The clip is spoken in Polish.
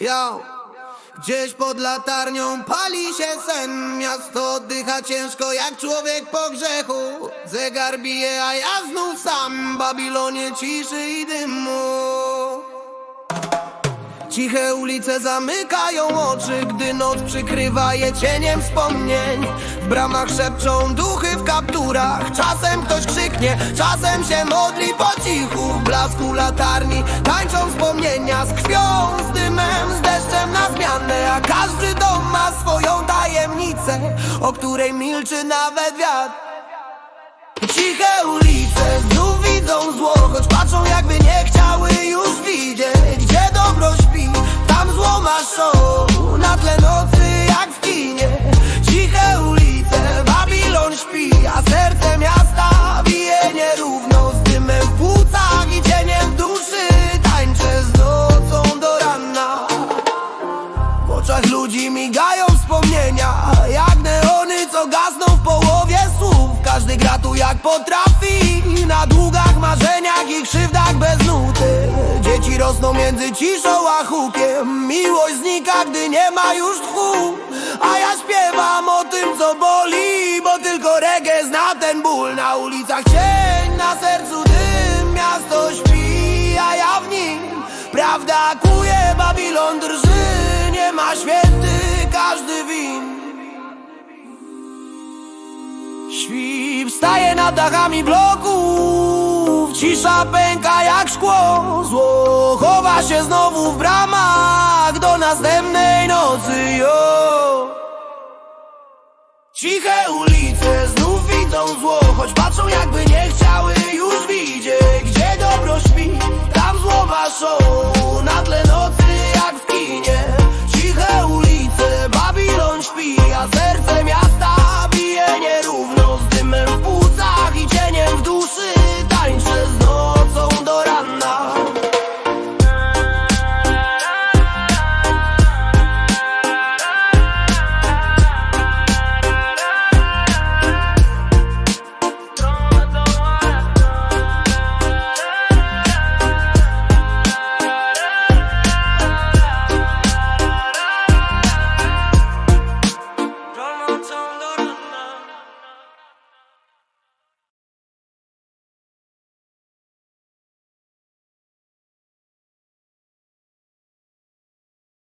Yo. Gdzieś pod latarnią pali się sen. Miasto oddycha ciężko jak człowiek po grzechu. Zegar bije, a ja znów sam. Babilonie ciszy i dymu Ciche ulice zamykają oczy, gdy noc przykrywa je cieniem wspomnień. W bramach szepczą duchy w kapturach, czasem ktoś krzyknie, czasem się modli po cichu. W blasku latarni tańczą wspomnienia z krwią, z dymem, z deszczem na zmianę, a każdy dom ma swoją tajemnicę, o której milczy nawet wiatr. Ciche ulice znów widzą zło Choć patrzą jakby migają wspomnienia Jak neony, co gasną w połowie słów. Każdy gra tu jak potrafi Na długach, marzeniach i krzywdach bez nuty. Dzieci rosną między ciszą a hukiem. Miłość znika, gdy nie ma już tchu. A ja śpiewam o tym, co boli Bo tylko reggae zna ten ból. Na ulicach cień, na sercu dym Miasto śpi, a ja w nim. Prawda kuje, Babilon drży Nie ma święty, każdy win. Świt wstaje nad dachami bloków Cisza pęka jak szkło Zło chowa się znowu w bramach Do następnej nocy, jo. Ciche ulice znów widzą zło Choć patrzą jakby nie chciały już